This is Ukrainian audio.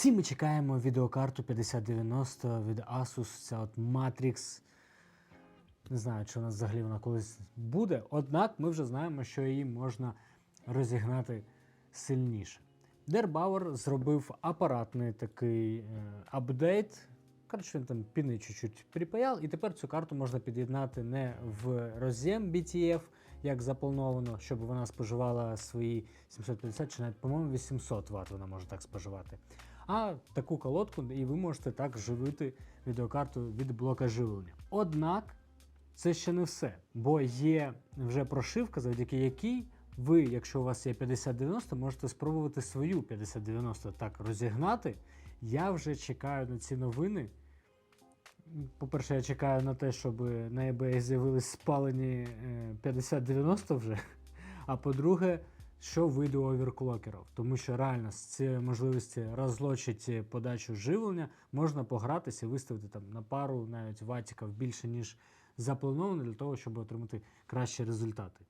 Всі ми чекаємо відеокарту 5090 від Asus, ця от Matrix. Не знаю, чи у нас взагалі вона колись буде. Однак ми вже знаємо, що її можна розігнати сильніше. Дербауер зробив апаратний такий е, апдейт. Коротше, він там піни чуть-чуть припаяв, і тепер цю карту можна під'єднати не в роз'єм BTF, як заплановано, щоб вона споживала свої 750 чи навіть, по-моєму, 800 Вт вона може так споживати. А таку колодку, і ви можете так живити відеокарту від блока живлення. Однак це ще не все, бо є вже прошивка, завдяки якій ви, якщо у вас є 5090, можете спробувати свою 5090 так розігнати. Я вже чекаю на ці новини. По-перше, я чекаю на те, щоб на eBay з'явились спалені е, 5090 вже. А по-друге, що вийде у оверклокерів. Тому що реально з цієї можливості розлочити подачу живлення можна погратися і виставити там на пару навіть ватіків більше, ніж заплановано, для того, щоб отримати кращі результати.